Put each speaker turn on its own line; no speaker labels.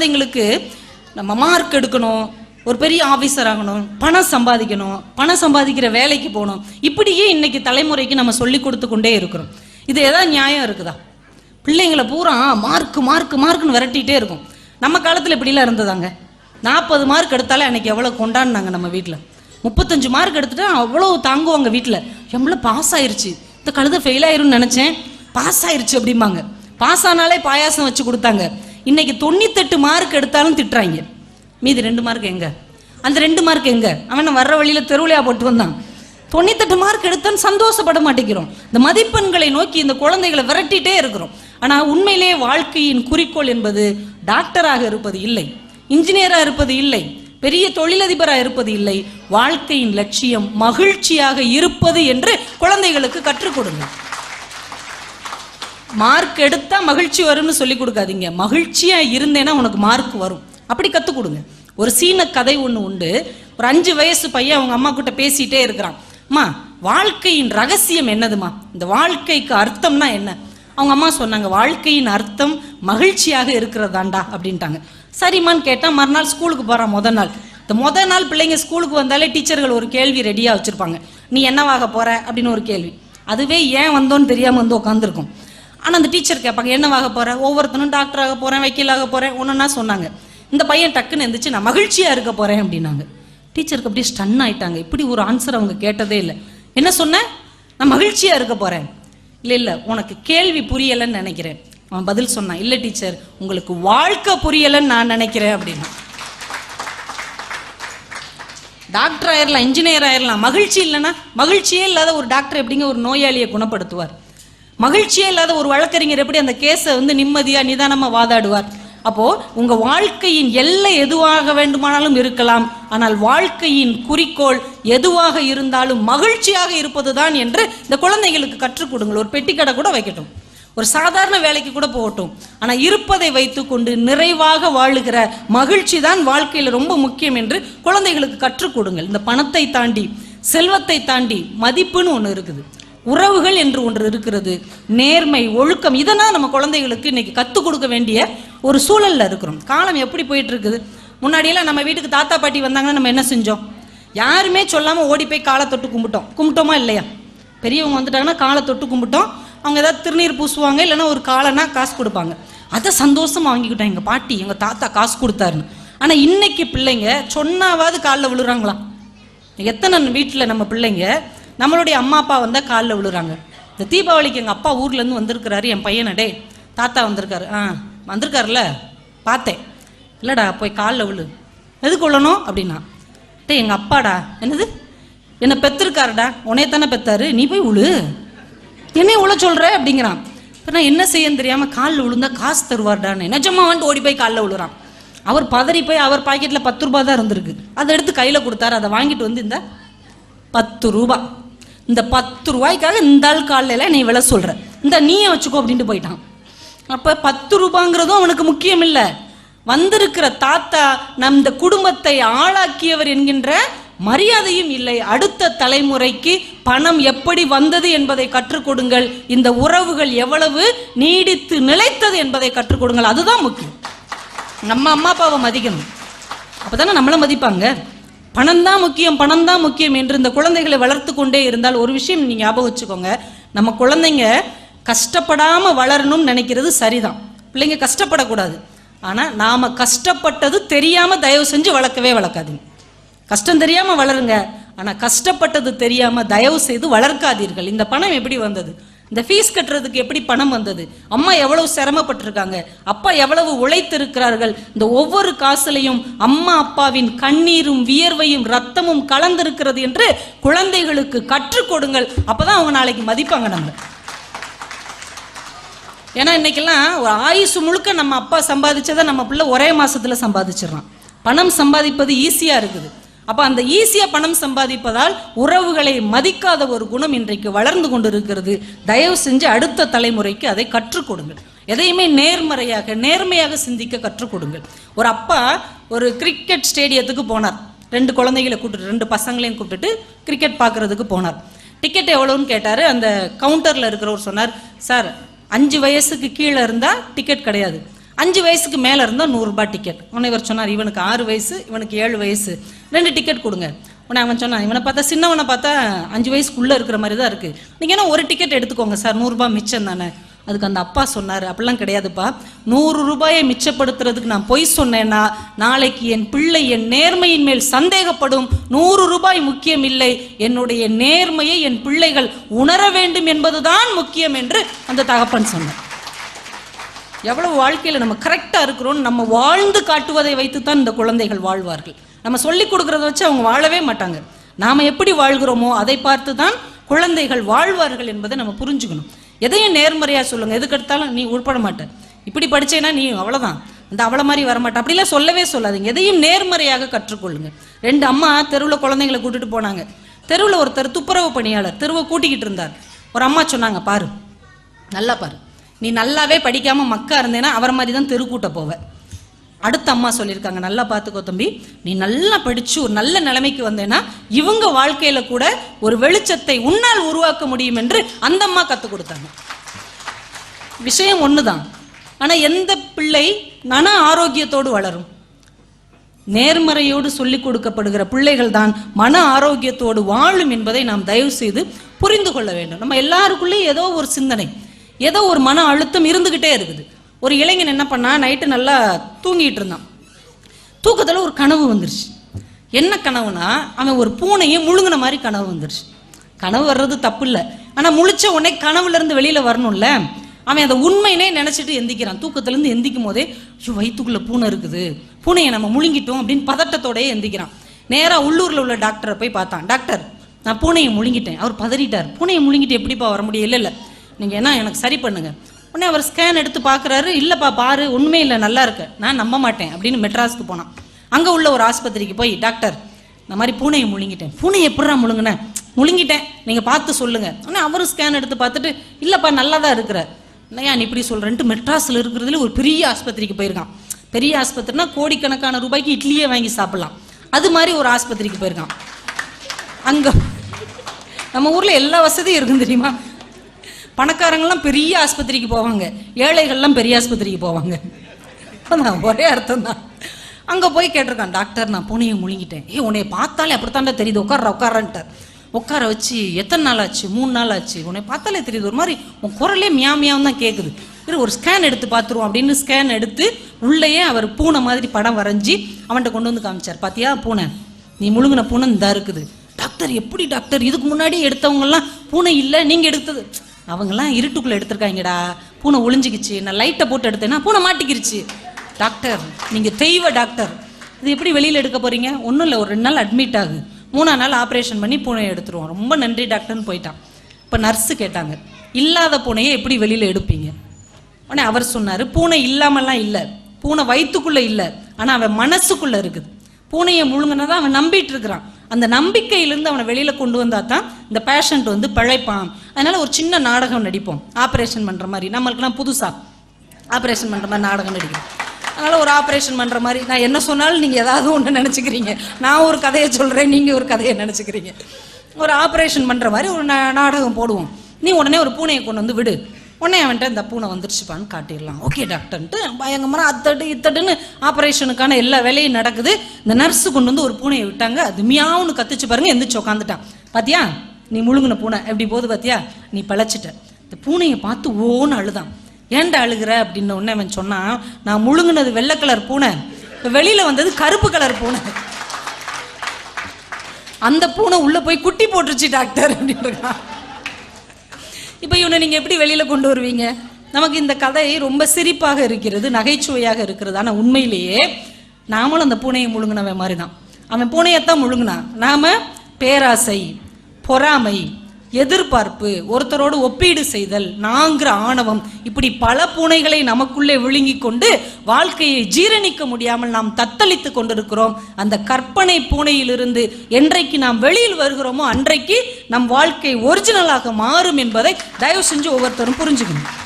குழந்தைங்களுக்கு நம்ம மார்க் எடுக்கணும் ஒரு பெரிய ஆஃபீஸர் ஆகணும் பணம் சம்பாதிக்கணும் பணம் சம்பாதிக்கிற வேலைக்கு போகணும். இப்படியே இன்னைக்கு தலைமுறைக்கு நம்ம சொல்லி கொடுத்து கொண்டே இருக்கிறோம். இது ஏதாவது நியாயம் இருக்குதா? பிள்ளைங்களை பூரா மார்க் மார்க் மார்க்னு விரட்டிகிட்டே இருக்கும். நம்ம காலத்தில் இப்படிலாம் இருந்ததாங்க. நாற்பது மார்க் எடுத்தாலே அன்னைக்கு எவ்வளோ கொண்டாடினாங்க நம்ம வீட்டில் முப்பத்தஞ்சு மார்க் எடுத்துட்டா அவ்வளோ தாங்குவாங்க வீட்டில் எவ்வளோ பாஸ் ஆயிருச்சு. இந்த கழுத ஃபெயில் ஆயிரும்னு நினச்சேன். பாஸ் ஆயிருச்சு அப்படிம்பாங்க. பாஸ் ஆனாலே பாயாசம் வச்சு கொடுத்தாங்க. இன்னைக்கு தொண்ணூத்தெட்டு மார்க் எடுத்தாலும் திட்டுறாங்க. மீதி ரெண்டு மார்க் எங்க? அந்த ரெண்டு மார்க் எங்க? அவன் வர்ற வழியில தெருவிலையா போட்டு வந்தான். தொண்ணூத்தெட்டு மார்க் எடுத்தான்னு சந்தோஷப்பட மாட்டேங்கிறோம். இந்த மதிப்பெண்களை நோக்கி இந்த குழந்தைகளை விரட்டிட்டே இருக்கிறோம். ஆனா உண்மையிலே வாழ்க்கையின் குறிக்கோள் என்பது டாக்டராக இருப்பது இல்லை இன்ஜினியராக இருப்பது இல்லை பெரிய தொழிலதிபராக இருப்பது இல்லை. வாழ்க்கையின் லட்சியம் மகிழ்ச்சியாக இருப்பது என்று குழந்தைகளுக்கு கற்றுக் கொடுங்க. மார்க் எடுத்தால் மகிழ்ச்சி வரும்னு சொல்லி கொடுக்காதீங்க. மகிழ்ச்சியாக இருந்தேன்னா உனக்கு மார்க் வரும். அப்படி கற்றுக் கொடுங்க. ஒரு சீன கதை ஒன்று உண்டு. ஒரு அஞ்சு வயசு பையன் அவங்க அம்மா கிட்ட பேசிட்டே இருக்கிறான். அம்மா வாழ்க்கையின் ரகசியம் என்னதுமா இந்த வாழ்க்கைக்கு அர்த்தம்னா என்ன? அவங்க அம்மா சொன்னாங்க வாழ்க்கையின் அர்த்தம் மகிழ்ச்சியாக இருக்கிறதாண்டா அப்படின்ட்டாங்க. சரிம்மான்னு கேட்டால் மறுநாள் ஸ்கூலுக்கு போகிறான் முத நாள். இந்த முத நாள் பிள்ளைங்க ஸ்கூலுக்கு வந்தாலே டீச்சர்கள் ஒரு கேள்வி ரெடியாக வச்சுருப்பாங்க. நீ என்னவாக போகிற அப்படின்னு ஒரு கேள்வி. அதுவே ஏன் வந்தோன்னு தெரியாமல் வந்து உட்காந்துருக்கும் ஆனால் அந்த டீச்சர் கேட்பாங்க என்னவாக போகிறேன் ஒவ்வொருத்தனும் டாக்டராக போகிறேன் வக்கீலாக போகிறேன் ஒன்றுன்னா சொன்னாங்க. இந்த பையன் டக்குன்னு எந்திரிச்சு நான் மகிழ்ச்சியாக இருக்க போகிறேன் அப்படின்னாங்க. டீச்சருக்கு அப்படியே ஸ்டன் ஆயிட்டாங்க. இப்படி ஒரு ஆன்சர் அவங்க கேட்டதே இல்லை. என்ன சொன்னேன் நான் மகிழ்ச்சியாக இருக்க போகிறேன் இல்லை இல்லை உனக்கு கேள்வி புரியலைன்னு நினைக்கிறேன். அவன் பதில் சொன்னான். இல்லை டீச்சர் உங்களுக்கு வாழ்க்கை புரியலைன்னு நான் நினைக்கிறேன் அப்படின்னா. டாக்டர் ஆயிரலாம் இன்ஜினியர் ஆயிரலாம். மகிழ்ச்சி இல்லைன்னா மகிழ்ச்சியே இல்லாத ஒரு டாக்டர் எப்படிங்க ஒரு நோயாளியை குணப்படுத்துவார்? மகிழ்ச்சியே இல்லாத ஒரு வழக்கறிஞர் எப்படி அந்த கேஸை வந்து நிம்மதியா நிதானமா வாதாடுவார்? அப்போ உங்க வாழ்க்கையின் எல்லை எதுவாக வேண்டுமானாலும் இருக்கலாம். ஆனால் வாழ்க்கையின் குறிக்கோள் எதுவாக இருந்தாலும் மகிழ்ச்சியாக இருப்பதுதான் என்று இந்த குழந்தைகளுக்கு கற்றுக் கொடுங்கள். ஒரு பெட்டிக்கடை கூட வைக்கட்டும். ஒரு சாதாரண வேலைக்கு கூட போகட்டும். ஆனா இருப்பதை வைத்துக்கொண்டு நிறைவாக வாழுகிற மகிழ்ச்சி தான் வாழ்க்கையில் ரொம்ப முக்கியம் என்று குழந்தைகளுக்கு கற்றுக் கொடுங்கள். இந்த பணத்தை தாண்டி செல்வத்தை தாண்டி மதிப்புன்னு ஒன்று இருக்குது. உறவுகள் என்று ஒன்று இருக்கிறது. நேர்மை ஒழுக்கம் இதெல்லாம் நம்ம குழந்தைகளுக்கு இன்னைக்கு கற்றுக் கொடுக்க வேண்டிய ஒரு சூழலில் இருக்கிறோம். காலம் எப்படி போயிட்டு இருக்குது முன்னாடியெல்லாம் நம்ம வீட்டுக்கு தாத்தா பாட்டி வந்தாங்கன்னா நம்ம என்ன செஞ்சோம்? யாருமே சொல்லாமல் ஓடி போய் காலை தொட்டு கும்பிட்டோம். கும்பிட்டோமா இல்லையா? பெரியவங்க வந்துட்டாங்கன்னா காலை தொட்டு கும்பிட்டோம். அவங்க ஏதாவது திருநீர் பூசுவாங்க இல்லைன்னா ஒரு காலைனா காசு கொடுப்பாங்க. அதை சந்தோஷமாக வாங்கிக்கிட்டோம். எங்கள் பாட்டி எங்கள் தாத்தா காசு கொடுத்தாருன்னு. ஆனால் இன்னைக்கு பிள்ளைங்க சொன்னாவாவது காலில் விழுறாங்களா எத்தனை வீட்டில் நம்ம பிள்ளைங்க நம்மளுடைய அம்மா அப்பா வந்தால் காலில் விழுறாங்க. இந்த தீபாவளிக்கு எங்கள் அப்பா ஊர்லேருந்து வந்திருக்கிறாரு என் பையனை. டே தாத்தா வந்திருக்காரு. ஆ வந்திருக்காருல்ல? பார்த்தேன். இல்லைடா போய் காலில் விழு. எதுக்கு கொள்ளணும் அப்படின்னா டே எங்கள் அப்பாடா. என்னது? என்னை பெற்றிருக்காருடா உன்னைய தானே பெத்தாரு. நீ போய் உழு என்னைய உழ சொல்கிற அப்படிங்கிறான். இப்போ நான் என்ன செய்யன்னு தெரியாமல் காலில் விழுந்தா காசு தருவார்டான்னு. நிஜமா வந்துட்டு ஓடி போய் காலில் விழுறான். அவர் பதறி போய் அவர் பாக்கெட்டில் பத்து ரூபா தான் இருந்திருக்கு. அதை எடுத்து கையில் கொடுத்தாரு. அதை வாங்கிட்டு வந்து இந்த பத்து ரூபா. இந்த பத்து ரூபாய்க்காக இந்த ஆள் காலையில் நீ விலை சொல்கிற இந்த நீயை வச்சுக்கோ அப்படின்ட்டு போயிட்டான். அப்போ பத்து ரூபாங்கிறதும் அவனுக்கு முக்கியம் இல்லை வந்திருக்கிற தாத்தா நம் இந்த குடும்பத்தை ஆளாக்கியவர் என்கின்ற மரியாதையும் இல்லை. அடுத்த தலைமுறைக்கு பணம் எப்படி வந்தது என்பதை கற்றுக் கொடுங்கள். இந்த உறவுகள் எவ்வளவு நீடித்து நிலைத்தது என்பதை கற்றுக் கொடுங்கள். அதுதான் முக்கியம். நம்ம அம்மா அப்பாவை மதிக்கணும். அப்போதானே நம்மளை மதிப்பாங்க. பணம் தான் முக்கியம் பணம் தான் முக்கியம் என்று இந்த குழந்தைகளை வளர்த்து கொண்டே இருந்தால் ஒரு விஷயம் நீங்கள் ஞாபகம் வச்சுக்கோங்க. நம்ம குழந்தைங்க கஷ்டப்படாமல் வளரணும்னு நினைக்கிறது சரிதான். பிள்ளைங்க கஷ்டப்படக்கூடாது. ஆனால் நாம் கஷ்டப்பட்டது தெரியாமல் தயவு செஞ்சு வளர்க்கவே வளர்க்காதீங்க. கஷ்டம் தெரியாமல் வளருங்க. ஆனால் கஷ்டப்பட்டது தெரியாமல் தயவு செய்து வளர்க்காதீர்கள். இந்த பணம் எப்படி வந்தது? இந்த ஃபீஸ் கட்டுறதுக்கு எப்படி பணம் வந்தது? அம்மா எவ்வளவு சிரமப்பட்டிருக்காங்க? அப்பா எவ்வளவு உழைத்திருக்கிறார்கள்? இந்த ஒவ்வொரு காசுலையும் அம்மா அப்பாவின் கண்ணீரும் வியர்வையும் ரத்தமும் கலந்திருக்கிறது என்று குழந்தைகளுக்கு கற்றுக் கொடுங்கள். அப்பதான் அவங்க நாளைக்கு மதிப்பாங்க நம்ம ஏன்னா இன்னைக்கெல்லாம் ஒரு ஆயுசு முழுக்க நம்ம அப்பா சம்பாதிச்சதை நம்ம பிள்ளை ஒரே மாசத்துல சம்பாதிச்சிடறான். பணம் சம்பாதிப்பது ஈஸியா இருக்குது. அப்போ அந்த ஈஸியாக பணம் சம்பாதிப்பதால் உறவுகளை மதிக்காத ஒரு குணம் இன்றைக்கு வளர்ந்து கொண்டிருக்கிறது. தயவு செஞ்சு அடுத்த தலைமுறைக்கு அதை கற்றுக் கொடுங்கள். எதையுமே நேர்மறையாக நேர்மையாக சிந்திக்க கற்றுக் கொடுங்கள். ஒரு அப்பா ஒரு கிரிக்கெட் ஸ்டேடியத்துக்கு போனார். ரெண்டு குழந்தைகளை கூப்பிட்டு ரெண்டு பசங்களையும் கூப்பிட்டுட்டு கிரிக்கெட் பார்க்குறதுக்கு போனார். டிக்கெட் எவ்வளோன்னு கேட்டார். அந்த கவுண்டரில் இருக்கிறவர் சொன்னார் சார் அஞ்சு வயசுக்கு கீழே இருந்தால் டிக்கெட் கிடையாது. அஞ்சு வயசுக்கு மேலே இருந்தால் நூறுரூபா டிக்கெட் உடனே இவர் சொன்னார் இவனுக்கு ஆறு வயசு இவனுக்கு ஏழு வயசு. ரெண்டு டிக்கெட் கொடுங்க. உடனே அவன் சொன்னான் இவனை பார்த்தா சின்னவனை பார்த்தா அஞ்சு வயசுக்குள்ளே இருக்கிற மாதிரி தான் இருக்குது நீங்கள் என்ன ஒரு டிக்கெட் எடுத்துக்கோங்க சார் நூறுரூபா மிச்சம் தானே. அதுக்கு அந்த அப்பா சொன்னார் அப்படிலாம் கிடையாதுப்பா. நூறு ரூபாயை மிச்சப்படுத்துறதுக்கு நான் பொய் சொன்னேன்னா நாளைக்கு என் பிள்ளை என் நேர்மையின் மேல் சந்தேகப்படும். நூறு ரூபாய் முக்கியம் இல்லை. என்னுடைய நேர்மையை என் பிள்ளைகள் உணர வேண்டும் என்பதுதான் முக்கியம் என்று அந்த தகப்பன் சொன்னார். எவ்வளவு வாழ்க்கையில் நம்ம கரெக்டாக இருக்கிறோம் நம்ம வாழ்ந்து காட்டுவதை வைத்து தான் இந்த குழந்தைகள் வாழ்வார்கள். நம்ம சொல்லி கொடுக்கறத வச்சு அவங்க வாழவே மாட்டாங்க. நாம் எப்படி வாழ்கிறோமோ அதை பார்த்து தான் குழந்தைகள் வாழ்வார்கள் என்பதை நம்ம புரிஞ்சுக்கணும். எதையும் நேர்மறையாக சொல்லுங்கள் எதுக்கெடுத்தாலும் நீ உட்பட மாட்டேன் இப்படி படிச்சேன்னா நீ அவ்வளோதான் அந்த அவளை மாதிரி வரமாட்டேன் அப்படிலாம் சொல்லவே சொல்லாதீங்க. எதையும் நேர்மறையாக கற்றுக்கொள்ளுங்க. ரெண்டு அம்மா தெருவில் குழந்தைங்களை கூட்டிகிட்டு போனாங்க. தெருவில் ஒருத்தர் துப்புரவு பணியாளர். தெருவை கூட்டிக்கிட்டு இருந்தார். ஒரு அம்மா சொன்னாங்க பாரு நல்லா பாரு. நீ நல்லாவே படிக்காமல் மக்கா இருந்தேன்னா அவரை மாதிரி தான் தெருக்கூட்ட போவ. அடுத்த அம்மா சொல்லியிருக்காங்க நல்லா பார்த்துக்கோ தம்பி. நீ நல்லா படித்து ஒரு நல்ல நிலைமைக்கு வந்தேன்னா இவங்க வாழ்க்கையில் கூட ஒரு வெளிச்சத்தை உன்னால் உருவாக்க முடியும் என்று அந்த அம்மா கற்றுக் கொடுத்தாங்க. விஷயம் ஒன்று தான் ஆனால் எந்த பிள்ளை மன ஆரோக்கியத்தோடு வளரும்? நேர்மறையோடு சொல்லிக் கொடுக்கப்படுகிற பிள்ளைகள் தான் மன ஆரோக்கியத்தோடு வாழும் என்பதை நாம் தயவு செய்து புரிந்து கொள்ள வேண்டும். நம்ம எல்லாருக்குள்ளேயும் ஏதோ ஒரு சிந்தனை. ஏதோ ஒரு மன அழுத்தம் இருந்துகிட்டே இருக்குது. ஒரு இளைஞன் என்ன பண்ணா நைட்டு நல்லா தூங்கிட்டு இருந்தான். தூக்கத்தில் ஒரு கனவு வந்துருச்சு. என்ன கனவுனா அவன் ஒரு பூனையை முழுங்கின மாதிரி கனவு வந்துருச்சு. கனவு வர்றது தப்பு இல்லை ஆனால் முழிச்ச உடனே கனவுலேருந்து வெளியில் வரணும்ல. அவன் அதை உண்மையினே நினச்சிட்டு எந்திக்கிறான். தூக்கத்துலேருந்து எந்திக்கும் போதே ஐயோ வயிற்றுக்குள்ளே பூனை இருக்குது. பூனையை நம்ம முழுங்கிட்டோம் அப்படின்னு பதட்டத்தோடயே எந்திக்கிறான். நேராக உள்ளூரில் உள்ள டாக்டரை போய் பார்த்தான். டாக்டர் நான் பூனையை முழுங்கிட்டேன். அவர் பதறிட்டார். பூனையை முழுங்கிட்டு எப்படிப்பா வர முடியும்? இல்லை இல்லை. நீங்கள் என்ன எனக்கு சரி பண்ணுங்க. உடனே அவர் ஸ்கேன் எடுத்து பார்க்குறாரு இல்லைப்பா பாரு ஒன்றுமே இல்லை நல்லா இருக்கு. நான் நம்ப மாட்டேன் அப்படின்னு மெட்ராஸ்க்கு போனான். அங்கே உள்ள ஒரு ஆஸ்பத்திரிக்கு போய் டாக்டர் இந்த மாதிரி பூனையை முழுங்கிட்டேன். பூனையை எப்படிடா முழுங்கினேன் முழுங்கிட்டேன் நீங்கள் பார்த்து சொல்லுங்கள் உடனே அவரும் ஸ்கேன் எடுத்து பார்த்துட்டு இல்லைப்பா நல்லா தான் இருக்கிற இல்லையா நீ இப்படி சொல்கிறேன்ட்டு மெட்ராஸில் இருக்கிறதுல ஒரு பெரிய ஆஸ்பத்திரிக்கு போயிருக்கான். பெரிய ஆஸ்பத்திரினா கோடிக்கணக்கான ரூபாய்க்கு இட்லியே வாங்கி சாப்பிடலாம். அது மாதிரி ஒரு ஆஸ்பத்திரிக்கு போயிருக்கான். அங்கே நம்ம ஊரில் எல்லா வசதியும் இருக்கும் தெரியுமா? பணக்காரங்கெல்லாம் பெரிய ஆஸ்பத்திரிக்கு போவாங்க. ஏழைகள்லாம் பெரிய ஆஸ்பத்திரிக்கு போவாங்க. அதான் ஒரே அர்த்தம் தான் அங்கே போய் கேட்டிருக்கான் டாக்டர் நான் பூனையை முழுங்கிட்டேன். ஏ உன்னை பார்த்தாலே அப்படித்தாண்டா தெரியுது. உட்கார உட்காரன்ட்டார் உட்கார வச்சு எத்தனை நாள் ஆச்சு? மூணு நாள் ஆச்சு. உன்னை பார்த்தாலே தெரியுது. ஒரு மாதிரி உன் குரலே மியாமியாவும் தான் கேட்குது இரு ஒரு ஸ்கேன் எடுத்து பார்த்துருவோம் அப்படின்னு ஸ்கேன் எடுத்து உள்ளேயே அவர் பூனை மாதிரி படம் வரைஞ்சி அவன்கிட்ட கொண்டு வந்து காமிச்சார். பார்த்தியா பூனை நீ முழுங்கின பூனை இந்த இருக்குது. டாக்டர் எப்படி டாக்டர்? இதுக்கு முன்னாடி எடுத்தவங்கலாம் பூனை இல்லை நீங்கள் எடுத்தது. அவங்கெல்லாம் இருட்டுக்குள்ளே எடுத்திருக்காங்கடா. பூனை ஒளிஞ்சிக்கிச்சு. நான் லைட்டை போட்டு எடுத்தேன்னா பூனை மாட்டிக்கிருச்சு. டாக்டர் நீங்கள் தெய்வ டாக்டர் இது எப்படி வெளியில் எடுக்க போறீங்க? ஒன்றும் இல்லை ஒரு ரெண்டு நாள் அட்மிட் ஆகு. மூணா நாள் ஆப்ரேஷன் பண்ணி பூனையை எடுத்துருவோம். ரொம்ப நன்றி டாக்டர்னு போயிட்டான். இப்போ நர்ஸு கேட்டாங்க இல்லாத பூனையை எப்படி வெளியில் எடுப்பீங்க? உடனே அவர் சொன்னார் பூனை இல்லாமலாம் இல்லை. பூனை வயிற்றுக்குள்ளே இல்லை. ஆனால் அவன் மனசுக்குள்ளே இருக்குது. பூனையை முழுங்கினதான் அவன் நம்பிட்டு இருக்கிறான். அந்த நம்பிக்கையிலிருந்து அவனை வெளியில் கொண்டு வந்தால் தான் இந்த பேஷண்ட் வந்து பிழைப்பான். அதனால் ஒரு சின்ன நாடகம் நடிப்போம். ஆப்ரேஷன் பண்ணுற மாதிரி. நம்மளுக்குலாம் புதுசாக ஆப்ரேஷன் பண்ணுற மாதிரி நாடகம் நடிக்கிறோம். அதனால் ஒரு ஆப்ரேஷன் பண்ணுற மாதிரி. நான் என்ன சொன்னாலும் நீங்கள் ஏதாவது ஒன்று நினச்சிக்கிறீங்க. நான் ஒரு கதையை சொல்கிறேன் நீங்கள் ஒரு கதையை நினச்சிக்கிறீங்க. ஒரு ஆப்ரேஷன் பண்ணுற மாதிரி ஒரு நாடகம் போடுவோம். நீ உடனே ஒரு பூனையை கொண்டு வந்து விடு. உடனே அவன்கிட்ட இந்த பூனை வந்துருச்சுப்பான்னு காட்டிடலாம். ஓகே டாக்டர்ன்ட்டு பயங்கரமாக அத்தட்டு இத்தட்டுன்னு ஆப்ரேஷனுக்கான எல்லா வேலையும் நடக்குது. இந்த நர்ஸு கொண்டு வந்து ஒரு பூனையை விட்டாங்க. அது மியாவுன்னு கத்துச்சு பாருங்க எந்திரிச்சு உட்காந்துட்டான் பாத்தியா? நீ முழுங்கின பூனை. எப்படி போகுது பாத்தியா? நீ பழச்சிட்ட. இந்த பூனையை பார்த்து ஓன்னு அழுதான். ஏன்டா அழுகிற? அப்படின்னு உடனே அவன் சொன்னான் நான் முழுங்குனது வெள்ளை கலர் பூனை. இப்போ வெளியில் வந்தது கருப்பு கலர் பூனை. அந்த பூனை உள்ளே போய் குட்டி போட்டுருச்சு டாக்டர் அப்படின்னு இப்போ இவனை நீங்கள் எப்படி வெளியில் கொண்டு வருவீங்க? நமக்கு இந்த கதை ரொம்ப சிரிப்பாக இருக்கிறது நகைச்சுவையாக இருக்கிறது. ஆனால் உண்மையிலேயே நாமளும் அந்த பூனையை முழுங்கினவன் மாதிரி தான் அவன் பூனையைத்தான் முழுங்கினான். நாம் பேராசை பொறாமை எதிர்பார்ப்பு ஒருத்தரோடு ஒப்பீடு செய்தல் நாங்கிற ஆணவம் இப்படி பல பூனைகளை நமக்குள்ளே விழுங்கி கொண்டு வாழ்க்கையை ஜீரணிக்க முடியாமல் நாம் தத்தளித்து கொண்டிருக்கிறோம். அந்த கற்பனை பூனையிலிருந்து என்றைக்கு நாம் வெளியில் வருகிறோமோ அன்றைக்கு நம் வாழ்க்கை ஒரிஜினலாக மாறும் என்பதை தயவு செஞ்சு ஒவ்வொருத்தரும் புரிஞ்சுக்கணும்.